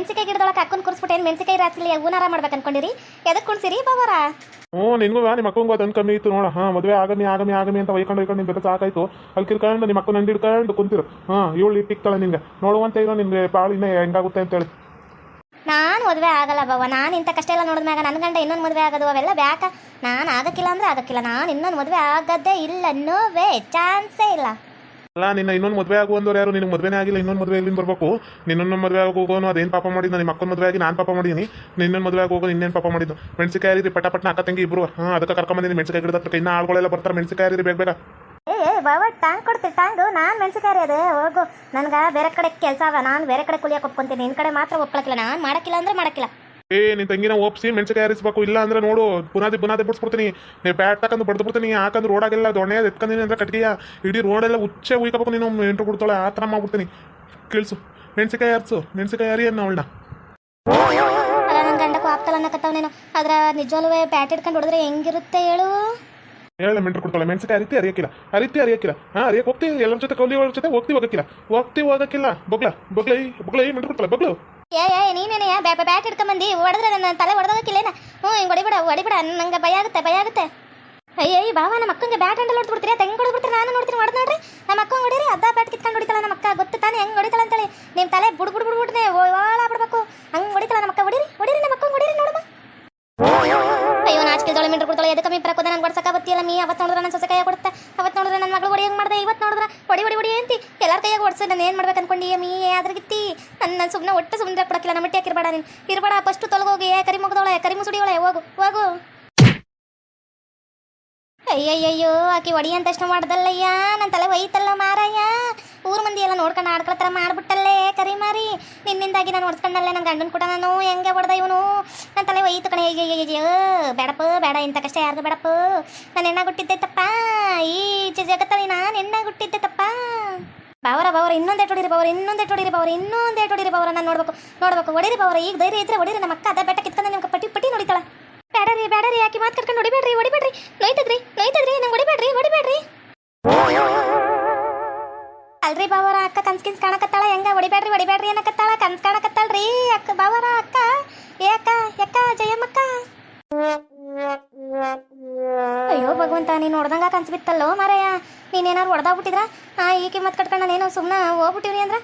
ಮೆಣಸಿಕಾಯಿ ಗಿಡದೊಳಗೆ ಹಾಕೊಂಡು ಕೂರಿಸ್ಬಿಟ್ಟು ಏನು ಮೆಣಸಿಕಾಯಿ ರಾತ್ರಿ ಊನಾರ ಮಾಡ್ಬೇಕು ಅನ್ಕೊಂಡಿರಿ? ಎದಕ್ಕೆ ಕುಣ್ಸಿರಿ ಬಾಬಾರ? ಹ್ಞೂ ನಿನ್ಗೂ ನಿಮ್ಮ ಮಕ್ಕಂಗೂ ಅದೊಂದು ಕಮ್ಮಿ ಇತ್ತು ನೋಡ. ಹಾಂ ಮದುವೆ ಆಗಮಿ ಆಗಮಿ ಆಗಮಿ ಅಂತ ಒಯ್ಕೊಂಡು ಒಯ್ಕೊಂಡು ನಿಮ್ಮ ಜೊತೆ ಸಾಕಾಯ್ತು. ಅಲ್ಲಿ ಕಿರ್ಕೊಂಡು ನಿಮ್ಮ ಮಕ್ಕಳು ನಂಡಿ ಹಿಡ್ಕೊಂಡು ಕುಂತಿರು. ಹಾಂ ಇವಳು ಇಟ್ಟಿಕ್ತಾಳೆ ನಿಮಗೆ ನೋಡುವಂತ ಇರೋ ನಿನ್ಗೆ ಭಾಳ ಇನ್ನೂ ಹೆಂಗಾಗುತ್ತೆ ಅಂತೇಳಿ ನಾನು ಮದುವೆ ಆಗಲ್ಲ ಬಾವ ನಾನು ಇಂಥ ಕಷ್ಟ ಎಲ್ಲ ನೋಡಿದ್ಮ್ಯಾಗ ನನ್ನ ಗಂಡ ಇನ್ನೊಂದು ಮದುವೆ ಆಗೋದು ಅವೆಲ್ಲ ಬ್ಯಾಕ. ನಾನು ಆಗಕ್ಕಿಲ್ಲ ಅಂದರೆ ಆಗಕ್ಕಿಲ್ಲ. ನಾನು ಇನ್ನೊಂದು ಮದುವೆ ಆಗೋದೇ ಇಲ್ಲ. ನೋವೇ ಚಾನ್ಸೇ ಇಲ್ಲ. ಅಲ್ಲ, ನಿನ್ನ ಇನ್ನೊಂದು ಮದುವೆ ಆಗು ಅಂದವ್ರು ಯಾರು? ನಿನ್ನ ಮದುವೆನೇ ಆಗಿಲ್ಲ, ಇನ್ನೊಂದು ಮದುವೆ ಇಲ್ಲಿಂದ ಬರಬೇಕು? ನಿನ್ನೊಂದು ಮದುವೆ ಆಗಿ ಹೋಗೋನು, ಅದೇನು ಪಾಪ ಮಾಡಿದ್ದು ನಿಮ್ಮ ಮಕ್ಕಳ ಮದುವೆ ಆಗಿ ನಾನು ಪಾಪ ಮಾಡೀನಿ. ನಿನ್ನೊಂದು ಮದುವೆ ಆಗಿ ಹೋಗೋನು, ಇನ್ನೇನು ಪಾಪ ಮಾಡಿದ್ದು? ಮೆಣಸಿಕಾಯಿ ರೀ ಪಟ ಪಟ್ನ ಅಕ್ಕ ತಂಗಿ ಇಬ್ರು. ಹಾಂ, ಅದಕ್ಕೆ ಕರ್ಕೊಂಬಂದಿನಿ ಮೆಣಸಿಕಾಯಿ ಗಿಡದ ಹತ್ರ ಇನ್ನು ಆಳುಗಳೆಲ್ಲ ಬರ್ತಾರೆ ಮೆಣಸಿಕಾಯಿ ರೀ ಬೇಗ ಬೇಗ. ಏ ಟ್ಯಾಂಕ್ ಟಾಂಗ್ ಕೊಡ್ತೀವಿ ಟಾಂಗು. ನಾನು ಮೆಣಸಿಕಾಯಿ ಅದೇ ಹೋಗು. ನನಗೆ ಬೇರೆ ಕಡೆ ಕೆಲಸ ಅವ. ನಾನು ಬೇರೆ ಕಡೆ ಕುಲಿಯಕ್ಕೆ ಒಪ್ಕೊಂತೀನಿ. ನಿನ್ನ ಕಡೆ ಮಾತ್ರ ಒಪ್ಕೊಳಕಿಲ್ಲ ನಾನು ಮಾಡಕ್ಕಿಲ್ಲ ಅಂದ್ರೆ ಮಾಡಕ್ಕಿಲ್ಲ. ಏ ನಿನ್ ತಂಗಿನ ಒಪ್ಸಿ ಮೆಣಸಿಕಾಯಿ ಹರಿಸ್ಬೇಕು ಇಲ್ಲ ಅಂದ್ರೆ ನೋಡು ಪುನಾದಿ ಪುನಾದಿ ಬಿಡ್ಸ್ಬಿಡ್ತೀನಿ. ನೀವು ಬ್ಯಾಟ್ ತಕೊಂಡು ಬಡ್ದು ಬಿಡ್ತೀನಿ ಯಾಕಂದ್ರೆ ರೋಡಾಗೆಲ್ಲ ದೊಣ್ಣೆ ಎತ್ಕೊಂದಿನಿ ಅಂದ್ರೆ ಕಟ್ಗೆಯ. ಇಡೀ ರೋಡೆಲ್ಲ ಉಚ್ಚೆ ಉಯ್ಕೋಬೇಕು ನೀನು ಎಂಟ್ರು ಕೊಡ್ತಾಳೆ ಆ ಥರ ಮಾಡ್ಬಿಡ್ತೀನಿ. ಕೇಳಿಸು. ಮೆಣಸಿಕಾಯಿ ಹರಿಸು ಮೆಣಸಿಕಾಯಿ ಹರಿ ಅನ್ನ ಅವಳನ್ನ ಅಲ್ಲ ನನ್ನ ಗಂಡಕ್ಕೂ ಆಗ್ತಲ್ಲ ಅನ್ನಕತ್ತಾವ ನೀನು. ಅದ್ರ ನಿಜವಲ್ಲೂ ಬ್ಯಾಟ್ ಹಿಡ್ಕೊಂಡು ಹೊಡೆದ್ರೆ ಹೆಂಗಿರುತ್ತೆ ಹೇಳು? ಹೇಳ ಮೆಂಟ್ರು ಕೊಡ್ತಾಳೆ ಮೆಣಸಿಕಾಯಿ ಹರಿತಿ ಅರಿಯಕ್ಕಿಲ್ಲ. ಅರಿತಿ ಅರಿಯಕ್ಕಿಲ್ಲ. ಹಾಂ ಅರಿಯಕ್ಕೆ ಹೋಗ್ತೀವಿ ಎಲ್ಲರ ಜೊತೆ ಕೌಲಿ ಜೊತೆ ಹೋಗ್ತೀವಿ ಹೋಗಕ್ಕಿಲ್ಲ. ಹೋಗ್ತೀವಿ ಹೋಗಕ್ಕಿಲ್ಲ. ಬಗ್ಲ ಬಗ್ಲೈ ಬಗ್ಲೈ ಮೆಂಟ್ರು ಕೊಡ್ತಾಳೆ ಬಗ್ಲು. ಏ ಏ ನೀನೇನೆ ಬ್ಯಾ ಬ್ಯಾಟ್ ಹಿಡ್ಕೊಂಬಂದು ಹೊಡೆದ್ರೆ ನನ್ನ ತಲೆ ಹೊಡೆದೋಗಿಲ್ಲೇನ ಹ್ಞೂ, ಹಿಂಗೆ ಹೊಡಿಬೇಡ ಹೊಡಿಬೇಡ. ನಂಗೆ ಭಯ ಆಗುತ್ತೆ ಭಯ ಆಗುತ್ತೆ. ಅಯ್ಯಯ್ಯ ಈ ಬಾವ ನಮ್ಮ ಅಕ್ಕಂಗೆ ಬ್ಯಾಟ್ ಹ್ಯಾಂಡಲ್ ಹೊಡ್ಬಿಡ್ತೀರಿ ತೆಂಗ್ ಹೊಡ್ಬಿಡ್ತೀರಿ ನಾನು ನೋಡ್ತೀನಿ, ಹೊಡೆದು ನೋಡ್ರಿ. ನಮ್ಮ ಅಕ್ಕ ಹೊಡೀರಿ? ಅರ್ಧ ಬ್ಯಾಟ್ ಕಿತ್ಕೊಂಡು ಹೊಡಿತಾಳ ನಮ್ಮ ಅಕ್ಕ. ಗೊತ್ತು ತಾನೇ, ಹೆಂಗೆ ಹೊಡಿತಾಳ ಅಂತೇಳಿ. ನಿಮ್ಮ ತಲೆ ಬುಡ್ ಬುಡ್ ಬುಡ್ಬಿಟ್ನೆ ಓಳ ಬಿಡ್ಬೇಕು ಹಂಗೆ ಹೊಡಿತಾಳ ನಮ್ಮ ಅಕ್ಕ? ಹೊಡೀರಿ ಹೊಡೀರಿ, ನಮ್ಮ ಅಕ್ಕ ಹೊಡೀರಿ ನೋಡಮ್ಮ. ಅಯ್ಯೋ ನಾಚಿಕೆ ಜೋಳ ಮಿಂಡ್ರು ಕೊಡ್ತಾಳೆ ಎದಕ್ಕೆ ಮೀ ಪ್ರಕೋದ ನಂಗೆ ಹೊಡ್ಸಕ ಬತ್ತಿಯಲ್ಲ ಮೀ. ಅವತ್ತು ನೋಡಿದ್ರೆ ನನ್ನ ಸೊಸೆ ಕೈಯಾಗ ಕೊಡುತ್ತೆ. ಅವತ್ತು ನೋಡಿದ್ರೆ ನನ್ನ ಮಗಳು ಹೊಡಿ ಹೆಂಗೆ ಮಾಡಿದೆ. ಇವತ್ತು ನೋಡಿದ್ರೆ ಹೊಡಿ ಹೊಡಿ ಹೊಡಿ ಅಂತಿ ಎಲ್ಲರ ಕೈಯಾಗ ಹೊಡ್ಸು, ನಾನು ಏನು ಮಾಡ್ಬೇಕು ಅನ್ಕೊಂಡು ಮೀ ಅದ್ರಗಿತ್ತಿ ನನ್ನ ಒಟ್ಟು ಸುಮ್ಮನೆ ಕೊಡಕ್ಕಿಲ್ಲ ನಮ್ಮ ಮಟ್ಟಿ ಹಾಕಿರ್ಬೇಡ ನೀನು. ಇರ್ಬೇಡ ಫಸ್ಟ್ ತೊಲಗೋಗಿ ಕರಿ ಮುಗ್ದವಳೆ ಕರಿ ಮುಸುಡಿಯೋಳೆ, ಹೋಗು ಹೋಗು. ಅಯ್ಯಯ್ಯಯ್ಯೋ, ಆಕಿ ಒಡಿ ಅಂತ ತಕ್ಷಣ ಮಾಡ್ದಲ್ಲಯ್ಯ. ನನ್ನ ತಲೆ ಒಯ್ತಲ್ಲ ಮಾರಯ್ಯ. ಊರ್ ಮಂದಿ ಎಲ್ಲ ನೋಡ್ಕೊಂಡು ಆಡ್ಕೊಳ ಥರ ಮಾಡ್ಬಿಟ್ಟಲ್ಲೇ, ಕರಿ ಮಾರಿ. ನಿನ್ನಿಂದಾಗಿ ನಾನು ಹೊಡ್ಸ್ಕೊಂಡಲ್ಲೇ ನನ್ನ ಗಂಡನ ಕೂಡ ನಾನು. ಹೆಂಗೆ ಹೊಡೆದ ಇವನು? ನನ್ನ ತಲೆ ಒಯ್ತು ಕಣೆ. ಅಯ್ಯಯ್ಯಯ್ಯೋ ಬೇಡಪ್ಪ, ಬೇಡ ಇಂಥ ಕಷ್ಟ ಯಾರ್ದು ಬೇಡಪ್ಪ. ನಾನು ಎಣ್ಣ ಗುಟ್ಟಿದ್ದೆ ತಪ್ಪ ಈ ಜಗತ್ತಲ್ಲಿ ನಾನು ಎಣ್ಣ ಗುಟ್ಟಿದ್ದೆ ತಪ್ಪ ಬಾವರ ಬಾವರ ಇನ್ನೊಂದೇ ಹೊಡಿರಿ ಬಾವರ ಇನ್ನೊಂದೇ ಹೊಡಿರಿ ಬಾವರ ಇನ್ನೊಂದೇ ಹೊಡಿರಿ ಬಾವರ ನಾನು ನೋಡ್ಬೇಕು ನೋಡ್ಬೇಕು. ಹೊಡಿರಿ ಬಾವರ ಈಗ ಧೈರ್ಯ ಇದ್ರೆ ಹೊಡಿರಿ, ನಮ್ಮ ಅಕ್ಕ ಅದ ಬೆಟ್ಟ ಕಿತ್ಕೊಂಡು ನಿಮ್ಗೆ ಪಟ್ಟಿ ಪಟ್ಟಿ ನೋಡಿತಾಳ. ಬೇಡರಿ ಬೇಡರಿ ಯಾಕೆ ಮಾತು ಕಟ್ಕೊಂಡು ಹೊಡಿಬೇಡ್ರಿ ಹೊಡಿಬೇಡ್ರಿ. ನೋಯ್ತದ್ರಿ ನೋಯ್ತದ್ರಿ, ನಂಗೆ ಹೊಡಿಬೇಡ್ರಿ ಹೊಡಿಬೇಡ್ರಿ. ಅಲ್ರಿ ಬಾವರ ಅಕ್ಕ ಕನ್ಸ್ ಕಿನ್ಸ್ ಕಾಣಕತ್ತಾಳ, ಹೆಂಗ ಹೊಡಿಬೇಡ್ರಿ ಹೊಡಿಬೇಡ್ರಿ ಏನಕತ್ತಾಳ ಕನ್ಸ್ ಕಾಣಕತ್ತಾಳ್ರಿ. ಅಕ್ಕ ಬಾವರ ಅಕ್ಕ, ಏ ಅಕ್ಕ ಯಾಕ ಜಯಮ್ಮಕ್ಕ. ಅಯ್ಯೋ ಭಗವಂತ, ನೀನು ನೋಡ್ದಂಗ ಕನ್ಸ್ ಬಿತ್ತಲ್ಲೋ ಮಾರಯ್ಯ ನೀನೇನಾರು ಹೊಡೆದಾಗ್ಬಿಟ್ಟಿದ್ರ ಹಾ ಈಕೆ ಮತ್ತೆ ಕಟ್ಕೊಂಡು ನಾನೇನು ಸುಮ್ಮನೆ ಹೋಗ್ಬಿಟ್ಟಿವ್ರಿ ಅಂದ್ರೆ?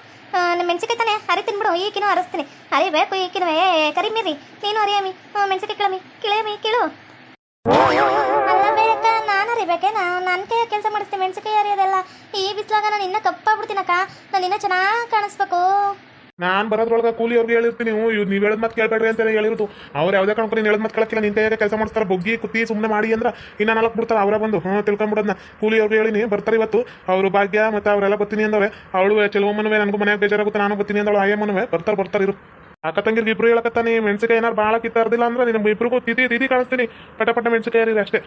ಮೆಣಸಿಕಾಯಿ ತಾನೆ ಹರಿ ತಿನ್ಬಿಡು ಈಕಿನೂ ಹರಿಸ್ತೀನಿ. ಹರಿಬೇಕು, ಈಕಿನೂ. ಏ ಕರಿಮೀರಿ, ನೀನು ಹರಿಯಮಿ ಮೆಣಸಿಕಾಯಿ ಕಿಳಮಿ ಕಿಳೆಯಮಿ ಕಿಳು. ಅಲ್ಲ ಬೇಕ ನಾನು ಹರಿಬೇಕೇನ ನನ್ನ ಕೈ ಕೆಲಸ ಮಾಡಿಸ್ತೀನಿ ಮೆಣಸಿಕಾಯಿ ಹರಿಯೋದೆಲ್ಲ. ಈ ಬಿಸಿಲಾಗ ನಾನು ಇನ್ನೂ ಕಪ್ಪಾಗ್ಬಿಡ್ತೀನಕ್ಕ ನಾನು ಇನ್ನೂ ಚೆನ್ನಾಗಿ ಕಾಣಿಸ್ಬೇಕು. ನಾನು ಬರೋದ್ರೊಳಗೆ ಕೂಲಿ ಅವ್ರಿಗೆ ಹೇಳಿರ್ತೀನಿ ನೀವು ಇವ್ ನೀವು ಹೇಳದ್ ಮತ್ತೆ ಕೇಳ್ಬೇಡ್ರಿ ಅಂತ ಹೇಳಿರೋದು. ಅವ್ರ ಯಾವುದೇ ಕಾರಣಕ್ಕೂ ನೀನು ಹೇಳದ್ ಮತ್ತೆ ಕೇಳಕ್ಕಿಲ್ಲ ನಿಂತ ಕೆಲಸ ಮಾಡ್ತಾರೆ ಬುಗ್ಗಿ, ಕುತ್ತಿ ಸುಮ್ಮನೆ ಮಾಡಿ ಅಂದ್ರೆ ಇನ್ನ ನಾಲ್ಕು ಬಿಡ್ತಾರ, ಅವ್ರ ಬಂದು, ಹ್ಞೂ ಕೂಲಿ ಅವ್ರಿಗೆ ಹೇಳಿನಿ, ಬರ್ತಾರೆ ಇವತ್ತು. ಅವರು ಭಾಗ್ಯ ಮತ್ತೆ ಅವರೆಲ್ಲ ಬರ್ತೀನಿ ಅಂದ್ರೆ ಅವಳು ಚೆಲುವಮ್ಮನವೇ, ನನಗೂ ಮನೆಯಾಗ ಬೇಜಾರಾಗುತ್ತೆ, ನಾನು ಬರ್ತೀನಿ ಅಂದವಳು ಮನವೇ. ಬರ್ತಾರೆ ಬರ್ತಾರೆ, ಇರು. ಅಕ್ಕ ತಂಗಿರ್ಗೆ ಇಬ್ರು ಹೇಳಕತ್ತಾನೆ ಮೆಣಸಿಕಾಯಿ ಏನಾರು ಭಾಳ ಕಿತ್ತಾರ್ದಿಲ್ಲ ಅಂದ್ರೆ ನಿಮ್ಗೆ ಇಬ್ರಿಗೂ ತಿದಿ ತಿದಿ ಕಾಣಿಸ್ತೀನಿ. ಪಟ ಪಟ ಮೆಣಸಿಕಾಯಿ ಅಷ್ಟೇ.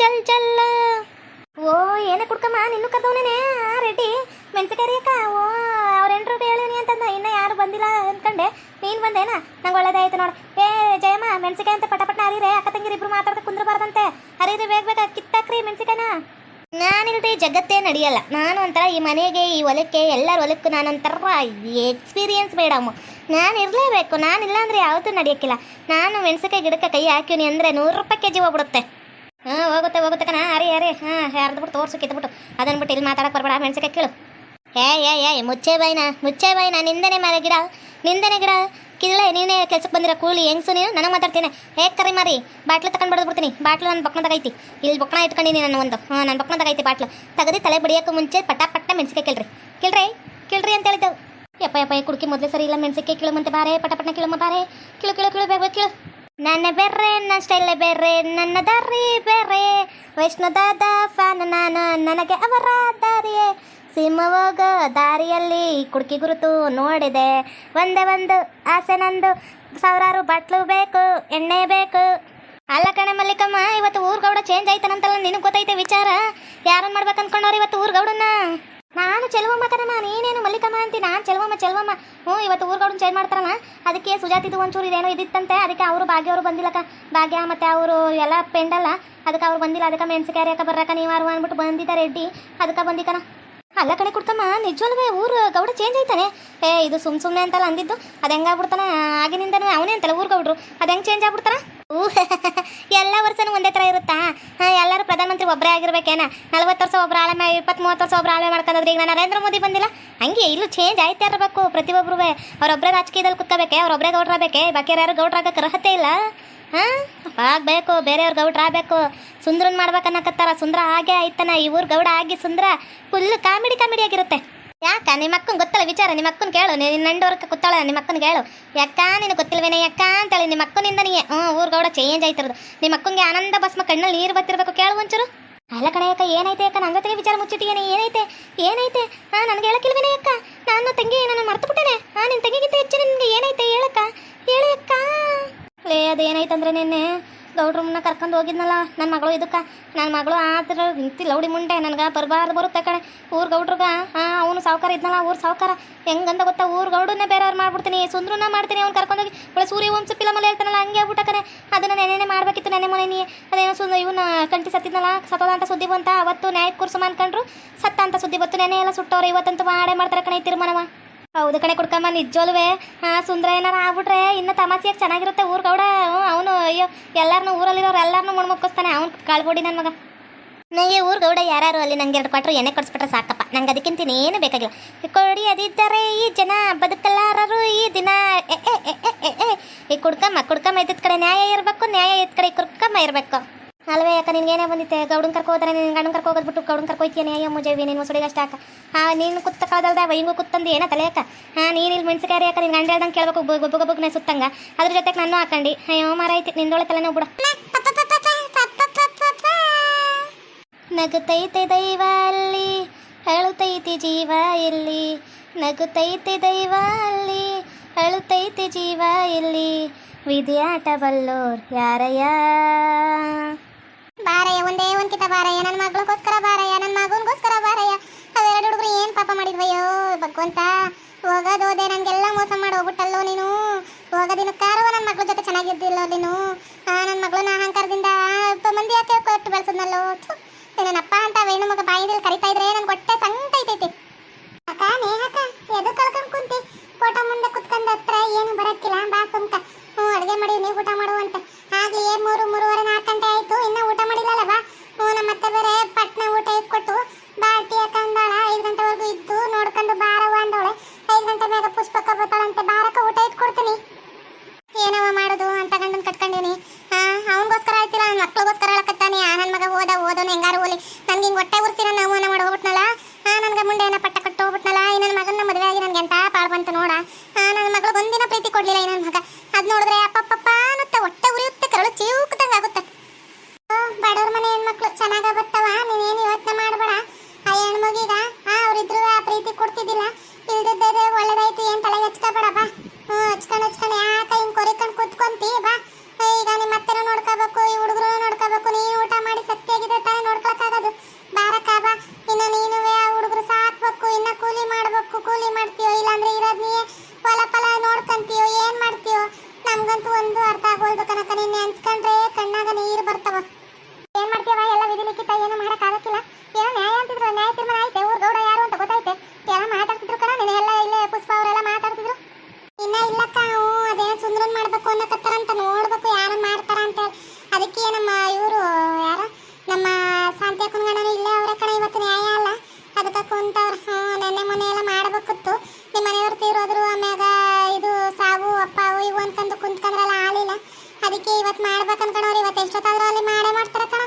ಚಲ್ ಚಲ್ಲ ಓ, ಏನೇ ಕುಡ್ಕಮ್ಮ, ನಿನ್ನು ಕರ್ದವನೇನೆ. ರೆಡಿ ಮೆಣಸಿಕಾಯಿ ಅಕ್ಕ. ಓ ಅವ್ರ ಎಂಟ್ರು ಹೇಳಿನಿ ಅಂತಂದ. ಇನ್ನ ಯಾರು ಬಂದಿಲ್ಲ ಅನ್ಕಂಡೆ. ನೀನು ಬಂದೇನಾ? ನಂಗೆ ಒಳ್ಳೇದಾಯ್ತು ನೋಡು. ಏ, ಜಯಮ್ಮ ಮೆಣಸಿಕಾಯಿ ಅಂತ ಪಟ ಪಟ್ನ ಹರಿರೆ ಅಕ್ಕ ತಂಗಿರಿ ಇಬ್ರು ಮಾತಾಡ್ತಾ ಕುಂದ್ರಬಾರ್ದಂತೆ. ಹರಿರಿ ಬೇಗ ಬೇಗ. ಕಿತ್ತಾಕ್ರಿ ಮೆಣಸಿಕಾಯಿನ ನಾನಿಲ್ರಿ, ಜಗತ್ತೇ ನಡೆಯಲ್ಲ. ನಾನು ಒಂಥರ ಈ ಮನೆಗೆ, ಈ ಹೊಲಕ್ಕೆ, ಎಲ್ಲರ ಹೊಲಕ್ಕೂ ನಾನೊಂಥರ ಎಕ್ಸ್ಪೀರಿಯನ್ಸ್ ಮೇಡಮ್ ನಾನು ಇರಲೇಬೇಕು. ನಾನಿಲ್ಲ ಅಂದರೆ ಯಾವತ್ತೂ ನಡೆಯೋಕ್ಕಿಲ್ಲ. ನಾನು ಮೆಣಸಿಕಾಯಿ ಗಿಡಕ್ಕೆ ಕೈ ಹಾಕಿವ್ನಿ ಅಂದರೆ ನೂರು ರೂಪಾಯಿ ಕೆ ಜಿ ಹೋಗ್ಬಿಡುತ್ತೆ. ಹಾಂ ಹೋಗುತ್ತೆ ಹೋಗುತ್ತೆ ಕಣ. ಅರಿ ಅರಿ. ಹಾಂ ಹರಿದ್ಬಿಟ್ಟು ತೋರ್ಸು ಕಿತ್ಬಿಟ್ಟು ಅದನ್ನ ಬಿಟ್ಟು ಇಲ್ಲಿ ಮಾತಾಡಕ್ಕೆ ಬರಬೇಡ ಮೆಣಸಿಕಾಯಿ ಕೇಳು. ಏ ಏ ಏ, ಮುಚ್ಚೆ ಬಾಯ್ನ ಮುಚ್ಚೆ ಬಾಯ್ನ ನಿಂದನೆ ಮರ ಗಿಡ ನಿಂದನೆ ಗಿಡ. ಕಿಲ್ಲ ನೀನೇ ಕೆಲ್ಸಕ್ಕೆ ಬಂದಿರೋ ಕೂಲಿ, ಹೆಂಗ್ಸು ನೀನು? ನನಗೆ ಮಾತಾಡ್ತೀನಿ ಹೇಗೆ ಕರಿ ಮಾರಿ, ಬಾಟ್ಲು ತಗೊಂಡು ಬಡ್ದು ಬಿಡ್ತೀನಿ. ಬಾಟ್ಲು ನನ್ನ ಬಕ್ಕನದಾಗೈತಿ ಇಲ್ಲಿ ಬಕ್ಕಣ ಇಟ್ಕೊಂಡಿನಿ ನಾನು ಒಂದು. ಹಾಂ ನನ್ನ ಬಕ್ಕನದಾಗೈತಿ ಬಾಟ್ಲು. ತೆಗೆದು ತಲೆ ಬಡಿಯೋಕ್ಕೂ ಮುಂಚೆ ಪಟ ಪಟ್ಟ ಮೆಣಸಿಕಾಯಿ ಕೇಳ್ರಿ. ಕೇಳ್ರಿ ಕೇಳ್ರಿ ಅಂತ ಹೇಳಿದ್ದೆವು. ಯಪ್ಪ ಯಪ್ಪ ಕುಡ್ಕಿ ಮೊದಲೇ ಸರಿ ಇಲ್ಲ ಮೆಣಸಿಕಾಯಿ ಕೀಳುಮಂತೆ ಬಾರೆ ಪಟ ಪಟ್ನ ಕೀಳುಮ ಬಾರೆ. ಕೇಳು ಕೇಳು ಕೇಳು, ಬೇಗ ಕೀಳು. ನನ್ನ ಬೆರ್ರೆ ನನ್ನ ಸ್ಟೈಲ್ ಬೇರೆ ನನ್ನ ದಾರಿ ಬೇರೆ. ವೈಷ್ಣದಾದ ಫ್ಯಾನ್ ನಾನು, ನನಗೆ ಅವರ ದಾರಿಯೇ. ಸಿಂಹವೋಗ ದಾರಿಯಲ್ಲಿ ಕುಡ್ಕಿ ಗುರುತು ನೋಡಿದೆ. ಒಂದೇ ಒಂದು ಆಸೆ ನಂದು, ಸಾವಿರಾರು ಬಾಟ್ಲು ಬೇಕು, ಎಣ್ಣೆ ಬೇಕು. ಅಲ್ಲ ಕಣೆ ಮಲ್ಲಿಕಮ್ಮ, ಇವತ್ತು ಊರ್ಗೌಡ ಚೇಂಜ್ ಆಯ್ತಾನಂತಲ್ಲ ನಿನಗೆ ಗೊತ್ತೈತೆ ವಿಚಾರ? ಯಾರನ್ನ ಮಾಡ್ಬೇಕು ಅನ್ಕೊಂಡವ್ರು ಇವತ್ತು ಊರ್ ಗೌಡನ್ನ ನಾನು ಚೆಲುವಮ್ಮ ತರಮ್ಮ ನೀನೇನು ಮಲ್ಲಿಕಮ್ಮ ಅಂತೀನಿ ನಾನು ಚೆಲುವಮ್ಮ ಚೆಲುವಮ್ಮ ಹ್ಞೂ, ಇವತ್ತು ಊರ್ಗೌಡನ್ ಚೇಂಜ್ ಮಾಡ್ತಾರಮ್ಮ. ಅದಕ್ಕೆ ಸುಜಾತಿದು ಒಂಚೂರು ಇದೇನೋ ಇದಿತ್ತಂತೆ ಅದಕ್ಕೆ ಅವರು ಭಾಗ್ಯ ಅವರು ಬಂದಿಲ್ಲಕ್ಕ. ಭಾಗ್ಯ ಮತ್ತು ಅವರು ಎಲ್ಲ ಪೆಂಡಲ್ಲ ಅದಕ್ಕೆ ಅವ್ರು ಬಂದಿಲ್ಲ, ಅದಕ್ಕೆ ಮೆಣಸಿಕಾಯಿ ಅಕ್ಕ ಬರ್ರಕ್ಕ ನೀವಾರು ಅಂದ್ಬಿಟ್ಟು ಬಂದಿದ್ದಾರೆ ರೆಡ್ಡಿ. ಅದಕ್ಕೆ ಬಂದಿಕನ ಅಲ್ಲ ಕಡೆ ಕುಡ್ಕಮ್ಮ ನಿಜವಲ್ವೇ ಊರು ಗೌಡ ಚೇಂಜ್ ಆಯ್ತಾನೆ. ಏ, ಇದು ಸುಮ್ ಸುಮ್ಮನೆ ಅಂತಲ್ಲ ಅಂದಿದ್ದು. ಅದು ಹೆಂಗಾಗ್ಬಿಡ್ತಾನೆ ಆಗಿನಿಂದನೂ ಅವನೇ ಅಂತಲ್ಲ ಊರು ಗೌಡ್ರು. ಅದು ಹೆಂಗೆ ಚೇಂಜ್ ಆಗ್ಬಿಡ್ತಾನ ಊ, ಎಲ್ಲ ವರ್ಷನೂ ಒಂದೇ ಥರ ಇರುತ್ತಾ? ಎಲ್ಲರೂ ಪ್ರಧಾನಮಂತ್ರಿ ಒಬ್ಬರೇ ಆಗಿರ್ಬೇಕೇನ? ನಲ್ವತ್ತು ವರ್ಷ ಒಬ್ಬರು ಆಳ್ವೆ ಇಪ್ಪತ್ತು ವರ್ಷ ಒಬ್ಬರು ಆಳ್ವೆ ಮಾಡ್ಕೊಂಡ್ರೆ ಈಗ ನರೇಂದ್ರ ಮೋದಿ ಬಂದಿಲ್ಲ? ಹಂಗೆ ಇಲ್ಲೂ ಚೇಂಜ್ ಆಯ್ತಾ ಇರಬೇಕು ಪ್ರತಿಯೊಬ್ಬರು ಅವರೊಬ್ಬರೇ ರಾಜಕೀಯದಲ್ಲಿ ಕುತ್ಕೋಬೇಕೆ ಅವ್ರೊಬ್ಬರೇ ಗೌಡ್ರಾಗಬೇಕೆ? ಬಾಕಿ ಯಾರು ಗೌಡ್ರಾಗಕ್ಕೆ ಅರ್ಹತೆ ಇಲ್ಲ? ಹಾಂ? ಆಗಬೇಕು ಬೇರೆಯವ್ರ ಗೌಡ್ರ ಆಗಬೇಕು. ಸುಂದ್ರನ್ ಮಾಡ್ಬೇಕನ್ನಕತ್ತಾರ ಸುಂದ್ರ ಹಾಗೆ ಆಯ್ತಾನ. ಈ ಊರ್ ಗೌಡ ಆಗಿ ಸುಂದ್ರ ಫುಲ್ ಕಾಮಿಡಿ ಕಾಮಿಡಿ ಆಗಿರುತ್ತೆ. ಯಾಕ? ನಿಮ್ಮ ಅಕ್ಕನ್ ಗೊತ್ತಲ್ಲ ವಿಚಾರ. ನಿಮ್ಮ ಅಕ್ಕನ್ ಕೇಳು. ನಿನ್ನ ನಂಡೋರ್ಕ ಕೂತಾಳ. ನಿಮ್ಮ ಅಕ್ಕನ್ ಕೇಳು ಯಾಕ ನಿನಗೆ ಗೊತ್ತಿಲ್ವೇನೆ? ಯಾಕ ಅಂತೇಳಿ ನಿಮ್ಮ ಅಕ್ಕನಿಂದ ನೀ ಊರ್ ಗೌಡ ಚೇಂಜ್ ಆಯ್ತಿರೋದು. ನಿಮ್ಮ ಅಕ್ಕನ್ಗೆ ಆನಂದ ಭಸ್ಮ ಕಣ್ಣಲ್ಲಿ ನೀರು ಬತ್ತಿರ್ಬೇಕು ಕೇಳು ಒಂಚೂರು. ಅಲ್ಲ ಕಣ ಯಾಕ ಏನೈತೆ ಅಕ್ಕ? ನನ್ನ ಜೊತೆಗೆ ವಿಚಾರ ಮುಚ್ಚಿಟ್ಟಿಯೇನೆ? ಏನೈತೆ? ಏನೈತೆ? ಹಾಂ ನನಗೆ ಹೇಳಕ್ಕಿಲ್ವೇನೆ ಅಕ್ಕ? ನಾನು ತಂಗಿ ನಾನು ಮರ್ತು ಹಾಂ ನಿನ್ನ ತಂಗಿಗಿಂತ ಹೆಚ್ಚು ನಿನಗೆ ಏನೈತೆ? ಹೇಳಕ್ಕ. ಹೇಳಕ್ಕ ಲೇ ಅದೇನಾಯ್ತಂದ್ರೆ ನಿನ್ನೆ ರೂಮ್ನ ಕರ್ಕೊಂಡು ಹೋಗಿದ್ನಲ್ಲ ನನ್ನ ಮಗಳು ಇದಕ್ಕ. ನನ್ನ ಮಗಳು ಆದ್ರೆ ನಿಂತಿ ಲೌಡಿ ಮುಂಡೆ, ನನಗೆ ಬರಬಾರ್ದು ಬರುತ್ತೆ ಕಣೆ. ಊರು ಗೌಡ್ರಿಗೆ ಹಾಂ ಅವನು ಸಾವುಕಾರ ಇದ್ನಲ್ಲ, ಊರು ಸಾವುಕಾರ. ಹೆಂಗಂತ ಗೊತ್ತಾ, ಊರು ಗೌಡನ್ನೇ ಬೇರೆಯವ್ರು ಮಾಡ್ಬಿಡ್ತೀನಿ ಸುಂದ್ರನ್ನ ಮಾಡ್ತೀನಿ, ಅವ್ನು ಕರ್ಕೊಂಡೋಗಿ ಒಳ್ಳೆ ಸೂರ್ಯ ವಂಶ ಫಿಲಮಲ್ಲಿ ಹೇಳ್ತಾನಲ್ಲ, ಹಂಗೆ ಆಗ್ಬಿಟ್ಟ ಕಣೆ. ಅದನ್ನ ನೆನೆನೆ ಮಾಡಬೇಕಿತ್ತು ನೆನೆ ಮನೆ ನೀ. ಅದೇನೋ ಸುಂದ ಇವನ ಕಂಟಿ ಸತ್ತಿದ್ನಲ್ಲ, ಸತ್ತೋದ ಅಂತ ಸುದ್ದಿ ಬಂತ, ಅವತ್ತು ನ್ಯಾಯಕ್ಕೆ ಕೂರ್ಸಮ ಅನ್ಕೊಂಡ್ರು ಸತ್ತ ಅಂತ ಸುದ್ದಿ ಬತ್ತು ನೆನೆ ಎಲ್ಲ ಸುಟ್ಟವ್ರು, ಇವತ್ತಂತೂ ಮಾಡೇ ಮಾಡ್ತಾರೆ ಕಣೆ ತೀರ್ಮಾನವ. ಹೌದು ಕಣೆ ಕುಡ್ಕಮ್ಮ ನಿಜವಲ್ವೇ ಹಾ ಸುಂದ್ರ ಏನಾರ ಆಗ್ಬಿಟ್ರೆ ಇನ್ನು ತಮಾಸಿಯಾಗಿ ಚೆನ್ನಾಗಿರುತ್ತೆ ಊರ್ ಗೌಡ. ಅವನು, ಅಯ್ಯೋ ಎಲ್ಲಾರನ್ನೂ ಊರಲ್ಲಿರೋರು ಎಲ್ಲಾರನ್ನೂ ಮುಣ್ಮುಕ್ಕಿಸ್ತಾನೆ ಅವ್ನು ಕಾಳ್ಬೋಡಿ ನನ್ನ ಮಗ. ನನಗೆ ಊರ್ ಗೌಡ ಯಾರು ಅಲ್ಲಿ ನಂಗೆ ಎರಡು ಕೊಟ್ಟರು ಎಣ್ಣೆ ಕೊಡಿಸ್ಬಿಟ್ರೆ ಸಾಕಪ್ಪ. ನಂಗೆ ಅದಕ್ಕಿಂತ ಏನು ಬೇಕಾಗಿಲ್ಲ. ಕೊಡಿ ಅದಿದ್ದಾರೆ ಈ ಜನ ಬದುಕಲಾರರು ಈ ದಿನ. ಎ. ಈ ಕುಡ್ಕಮ್ಮ ಕುಡ್ಕಮ್ಮ ಇದ್ದಿದ್ ಕಡೆ ನ್ಯಾಯ ಇರಬೇಕು, ನ್ಯಾಯ ಇದ್ದ ಕಡೆ ಕುಡ್ಕಮ್ಮ ಇರಬೇಕು. ಅಲ್ವೇ ಯಾಕೆ ಏನೇ ಬಂದಿತ್ತೆ? ಗೌಡನ್ ಕರ್ಕೋ ಹೋದ್ರೆ ನೀನು ಗಂಡನ್ ಕರ್ಕೋ ಹೋಗ್ಬಿಟ್ಟು ಗೌಡನ್ ಕರ್ಕೊ ಹೋಯ್ತೀನಿ ಅಯ್ಯೋ ಮುಜವಿ ನೀನು ಮುಸುಡಿಗೆ ಅಷ್ಟ ಹಾಕ ಹಾ, ನೀನು ಕುತ್ತ ಕಾದಲ್ದ ಹಿಂಗೂ ಕುತ್ತಂದು, ಏನ ತಲೆ ಯಾಕ ಹಾ, ನೀನು ಇಲ್ಲಿ ಮೆಣಸಿಕಾರಿ ಯಾಕ ನಿನ್ ಗಂಡ ಹೇಳ್ದಂಗೆ ಕೇಳ್ಬೇಕು ಗಬ್ಬು ಗಬ್ಬುಗ್ನೆ ಸುತ್ತಂಗ. ಅದ್ರ ಜೊತೆಗೆ ನಾನು ಹಾಕಂಡಿ. ಅಯ್ಯೋ ಮಾರಾಯ್ತು ನಿಂದೊಳೆ ತಲೆನ ಬಿಡ. ನಗುತ್ತೈತೆ ದೈವ ಅಲ್ಲಿ ಅಳುತೈತಿ ಜೀವ ಇಲ್ಲಿ ನಗುತ್ತೈತೆ ದೈವ ಅಲ್ಲಿ ಅಳುತ್ತೈತೆ ಜೀವ ಇಲ್ಲಿ ವಿದ್ಯಾಟ ಬಲ್ಲೋರ್ ಯಾರಯ್ಯ? ಬಾರಯ್ಯ ಒಂದೇ ಕಿತ ಬಾರಯ್ಯ ನನ್ನ ಮಗಳಿಗೋಸ್ಕರ ಬಾರಯ್ಯ ನನ್ನ ಮಗನಿಗೋಸ್ಕರ ಬಾರಯ್ಯ. ಅವೆರಡು ಹುಡುಗರು ಏನು ಪಾಪ ಮಾಡಿದ್ವಯ್ಯೋ, ಭಗವಂತ. ಹೋಗೋದೋದೆ, ನನಗೆಲ್ಲ ಮೋಸ ಮಾಡಿ ಹೋಗ್ಬಿಟ್ಟಲ್ಲೋ ನೀನು ಹೋಗೋದಿನಕ್ಕಾರವ ನನ್ನ ಮಗಳ ಜೊತೆ ಚೆನ್ನಾಗಿದ್ದಿಲ್ಲೋ ನೀನು. ಆ ನನ್ನ ಮಗಳನ್ನ ಅಹಂಕಾರದಿಂದ ಮಂದಿ ಯಾಕೆ ಕೊಟ್ಟು ಬೆಳೆಸದ್ನಲ್ಲೋ? ನನ್ನಪ್ಪ ಅಂತ ವೇಣುಮಗ ಬಾಯಿದಲ್ಲಿ ಕರಿತಾ ಇದ್ರೆ ನನ್ ಹೊಟ್ಟೆ ಸಂಕಟ ಐತೈತಿ ಅಕ್ಕ ನೇಹಕ ಎದು ಕಳ್ಕೊಂಡ್ ಕುಂತಿ ಫೋಟ ಮುಂದೆ ಕುತ್ಕೊಂಡ್ ಹತ್ರ ಏನು ಬರಕ್ಕಿಲ್ಲ ಬಾ ಸುಮ್ಕ ಹ್ಞೂ ಅಡುಗೆ ಮಾಡಿ ನೀವು ಊಟ ಮಾಡುವಂತ ಆಗ್ಲಿ ಏ ಮೂರು ಮೂರುವರೆ ನಾಲ್ಕು ಗಂಟೆ ಆಯ್ತು ಇನ್ನ ಊಟ ಮಾಡಿಲ್ಲಲ್ಲ ಬಾ ಹ್ಞೂ ನಮ್ಮ ಅತ್ತೆ ಬೇರೆ ಪಟ್ನ ಊಟ ಇಟ್ಕೊಟ್ಟು ಬಾ ಟೀ ಹಾಕಂದಾಳ ಐದು ಗಂಟೆವರೆಗೂ ಇದ್ದು ನೋಡ್ಕೊಂಡು ಬಾರವ ಅಂದವಳೆ ಐದು ಗಂಟೆ ಮ್ಯಾಗ ಪುಷ್ಪಕ್ಕ ಬರ್ತಾಳಂತೆ ಬಾರಕ ಊಟ ಇಟ್ಕೊಡ್ತೀನಿ ಏನವ ಮಾಡೋದು ಅಂತ ಗಂಡನ್ ಕಟ್ಕೊಂಡಿನಿ ಹಾ ಅವನಿಗೋಸ್ಕರ ಆಯ್ತಿಲ್ಲ ನನ್ನ ಮಕ್ಳಿಗೋಸ್ಕರ ಹೇಳಕತ್ತಾನೆ ಆ ನನ್ನ ಮಗ ಓದ ಓದೋನು ಹೆಂಗಾರು ಓಲಿ ನನ್ಗೆ ಹಿಂಗೆ ಹೊಟ್ಟೆ ಉರ್ಸಿ ನನ್ನ ಅವಮಾನ ಮಾಡಿ ಹೋಗ್ಬಿಟ್ನಲ್ಲ ಹಾ ನನ್ಗೆ ಮುಂಡೆ ಏನ ಪಟ್ಟ ಕಟ್ಟು ಹೋಗ್ಬಿಟ್ನಲ್ಲ ಈ ನನ್ನ ಮಗನ ಮದುವೆ ಆಗಿ ನನ್ಗೆ ಎಂತ ಪಾಳು ಬಂತು ನೋಡ ಹಾ ನನ್ನ ಮಗಳು ಒಂದಿನ ಪ್ರೀತಿ ಕೊಡ್ಲಿಲ್ಲ ಈ ನನ್ನ ಮಗ ಅದ್ ನೋಡಿದ್ರೆ ಅಪ್ಪಪ್ಪ ಅನ್ನುತ್ತೆ ಹೊಟ್ಟೆ ಉರಿಯುತ್ತೆ ಕರಳು ಚೀವುಕ್ದಂಗೆ ಆಗುತ್ತೆ ಬಡವ್ರ ಮನೆ ಹೆಣ್ಮಕ್ಳು ಚೆನ್ನಾಗ ಬರ್ತಾವ ನೀನೇನು ಯೋಚನೆ ಮಾಡಬೇಡ ಆ ಹೆಣ್ಮಗೀಗ ಆ ಅವ್ರಿದ್ರು ಆ ಪ್ರೀತಿ ಕೊಡ್ತಿದ್ದಿಲ್ಲ ಇಲ್ದಿದ್ದರೆ ಒಳ್ಳೇದಾಯ್ತು ಏನ್ ತಲೆಗೆ ಹಚ್ಕೋಬೇಡ ಬಾ ಹ್ಞೂ ಹಚ್ಕೊಂಡು ಹಚ್ಕೊಂಡು ಯಾಕೆ ಹಿಂಗೆ ಕೊರಿಕೊಂಡು ಕೂತ್ಕೊಂತಿ ಬಾ ಈಗ ನಿಮ್ಮ ಅತ್ತೆನೂ ನೋಡ್ಕೋಬೇಕು ಈ ಹುಡುಗರು ನೋಡ್ಕೋಬೇಕು ನೀನು ಊಟ ಮಾಡಿ ಸತ್ಯಾಗಿದೆ ತಾನೇ ನೋಡ್ಕೊಳಕ್ಕಾಗೋದು ಬಾರಕ್ಕ ಬಾ ಇನ್ನು ನೀನು ಆ ಹುಡುಗರು ಸಾಕ್ಬೇಕು ಇನ್ನ ಕೂಲಿ ಮಾಡ್ಬೇಕು ಕೂಲಿ ಮಾಡ್ತೀಯೋ ಇಲ್ಲಾಂದ್ರೆ ಇರೋದ್ ನೀ ಹೊಲ ಫಲ ನೋಡ್ಕೊಂತೀಯೋ ಏನ್ ಮಾಡ್ತೀಯೋ ನಮ್ಗಂತೂ ಒಂದು ಅರ್ಥ ಆಗೋಲ್ದು ಕನಕ ನಿನ್ನೆ ಅನ್ಸ್ಕೊಂಡ್ರೆ ಕಣ್ಣಾಗ ನೀರು ಬರ್ತಾವ ಏನ್ ಮಾಡ್ತೀವ ಎಲ್ಲ ವಿಧಿ ಲಿಖಿತ ಏನು ಮಾಡಕ್ ಆಗಕ್ಕಿಲ್ಲ ಏನೋ ನ್ಯಾಯ ಅಂತಿದ್ರು ನ್ಯಾಯ ತೀರ್ಮಾನ ಐತೆ ಊರ್ ಗೌಡ ಯಾರು ಅಂತ ಗೊತ್ತೈತೆ ಎಲ್ಲ ಮಾತಾಡ್ತಿದ್ರು ಕಣ ನೀನು ಎಲ್ಲ ಇಲ್ಲೇ ಪುಷ್ಪ ಅವರೆಲ್ಲ ಮಾತಾಡ್ತಿದ್ರು ಇನ್ನ ಇಲ್ಲಕ್ಕ ಹ್ಞೂ ಅದೇನೋ ಸುಂದರನ್ ಮಾಡ್ಬೇಕು ಅನ್ನಕತ್ತಾರಂತ ನೋಡ್ಬೇಕು ಯಾರು ಮಾಡ್ತಾರ ಅಂತ ಹೇಳಿ ಅದಕ್ಕೆ ನಮ್ಮ ಇವರು ಯಾರ ನಮ್ಮ ಶಾಂತಿ ಕುಂಗಣ್ಣನು ಇಲ್ಲೇ ಅವರ ಕಣ ಇವತ್ತು ನ್ಯಾಯ ಅಲ್ಲ ಅದಕ್ಕೆ ಕುಂತವ್ರು ಹ್ಞೂ ನೆನ್ನೆ ಮೊನ್ನೆ ಎಲ್ಲ ಮಾಡ್ಬೇಕಿತ್ತು ನಿಮ್ಮ ತೀರೋದ್ರು ಆಮ್ಯಾಗ ಇದು ಸಾವು, ಅಪ್ಪ, ಇವು ಅಂತಂದು ಕುಂತ್ಕಂದ್ರಲ್ಲ ಆಲಿಲ್ಲ ಅದಕ್ಕೆ ಇವತ್ತು ಮಾಡ್ಬೇಕು ಅನ್ಕೊಂಡವ್ರು ಇವತ್ತು ಎಷ್ಟೊತ್ತಾದ್ರೂ ಅಲ್ಲಿ ಮಾಡೇ ಮಾಡ್ತಾರ ಕಣ.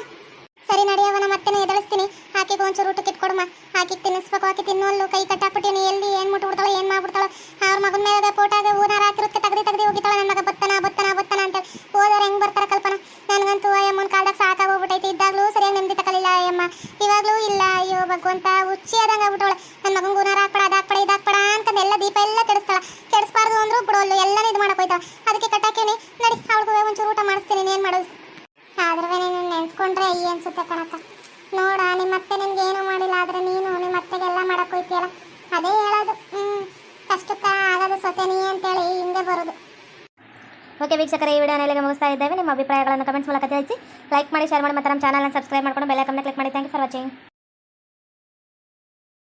ಸರಿ ನಡೆಯವ ಮತ್ತೆನೇ ಎದಳಿಸ್ತೀನಿ ಆಕೆಗೆ ಒಂಚೂರು ಊಟಕ್ಕೆ ಇಟ್ಕೊಡಮ್ಮ. ಆಕೆಗೆ ತಿನ್ನಿಸ್ಬೇಕು ಆಕೆ ತಿನ್ನೋಲ್ಲು. ಕೈ ಕಟ್ಟಾಕ್ಬಿಟ್ಟಿನಿ ಎಲ್ಲಿ ಏನ್ ಮುಟ್ಬಿಡ್ತಾಳೆ, ಏನ್ ಮಾಡ್ಬಿಡ್ತಾಳೆ. ಅವ್ರ ಮಗನ ಮೇಲೆ ಫೋಟಾಗ ಊದಾರ ಹಾಕಿರುತ್ತೆ ತಗದಿ ತಗದಿ ಹೋಗಿತಾಳೆ ನನ್ನ ಮಗ ಬತ್ತನ ಬತ್ತನ ಬತ್ತನ ಅಂತ ಹೋದವ್ರು ಹೆಂಗ್ ಬರ್ತಾರ ಕಲ್ಪನಾ. ನನಗಂತೂ, ಅಯ್ಯಮ್ಮನ ಕಾಲ್ದಾಗ ಸಾಕಾಗೋಗ್ಬಿಟ್ಟೈತಿ ಇದ್ದಾಗ್ಲೂ ಸರಿಯಾಗಿ ನೆಮ್ಮದಿ ತಗೊಳ್ಳಿಲ್ಲ, ಅಯ್ಯಮ್ಮ. ಇವಾಗಲೂ ಇಲ್ಲ, ಅಯ್ಯೋ ಭಗವಂತ ಹುಚ್ಚಿ ಆದಂಗ ಆಗ್ಬಿಟ್ಟವಳೆ ನನ್ನ ಮಗನ್ ಗುಣಾರ ಹಾಕ್ಬೇಡ ಅದಾಕ್ಬೇಡ ಇದಾಕ್ಬೇಡ ಅನ್ಕಂದ್ ಎಲ್ಲ ದೀಪ ಎಲ್ಲ ಕೆಡಿಸ್ತಾಳ ಕೆಡಿಸ್ಬಾರ್ದು ಅಂದ್ರು ಬಿಡೋಲ್ಲು ಎಲ್ಲಾನು ಇದು ಮಾಡಕ್ ಹೋಯ್ತಾಳ ಅದಕ್ಕೆ ಕಟ್ಟಾಕೇನಿ ನಡಿ ಅವಳಿಗೂ ಒಂಚೂರು ಊಟ ಮಾಡಿಸ್ತೀನಿ ಏನ್ ಮಾಡೋದು ಆದ್ರೆ ನೀನು ನೆನ್ಸ್ಕೊಂಡ್ರೆ ಈ ಅನ್ಸುತ್ತೆ ಕಣಕ್ಕ. ನೋಡ ನಿಮ್ಮ ಅತ್ತೆ ನಿನ್ಗೆ ಏನು ಮಾಡಿಲ್ಲ, ಆದ್ರೆ ನೀನು ನಿಮ್ಮ ಅತ್ತೆಗೆಲ್ಲ ಮಾಡಕ್ ಹೋಯ್ತಿಯಲ್ಲ? ಅದೇ ಹೇಳೋದು. ಹ್ಮ್, ಕಷ್ಟಕ್ಕ ಆಗೋದು ಸೊಸೆ ನೀ ಅಂತೇಳಿ ಹಿಂಗೆ ಬರೋದು. ಓಕೆ ವೀಕ್ಷಕರ, ಈ ವಿಡಿಯೋನ ಇಲ್ಲಿಗೆ ಮುಗಿಸ್ತಾ ಇದ್ದೇವೆ. ನಿಮ್ಮ ಅಭಿಪ್ರಾಯಗಳನ್ನು ಕಮೆಂಟ್ಸ್ ಮೂಲಕ ತಿಳಿಸಿ. ಲೈಕ್ ಮಾಡಿ, ಶೇರ್ ಮಾಡಿ ಮತ್ತು ನಮ್ಮ ಚಾನಲ್ನ ಸಬ್ಸ್ಕ್ರೈಬ್ ಮಾಡ್ಕೊಂಡು ಬೆಲ್ ಐಕನ್ನ ಕ್ಲಿಕ್ ಮಾಡಿ. Thank you for watching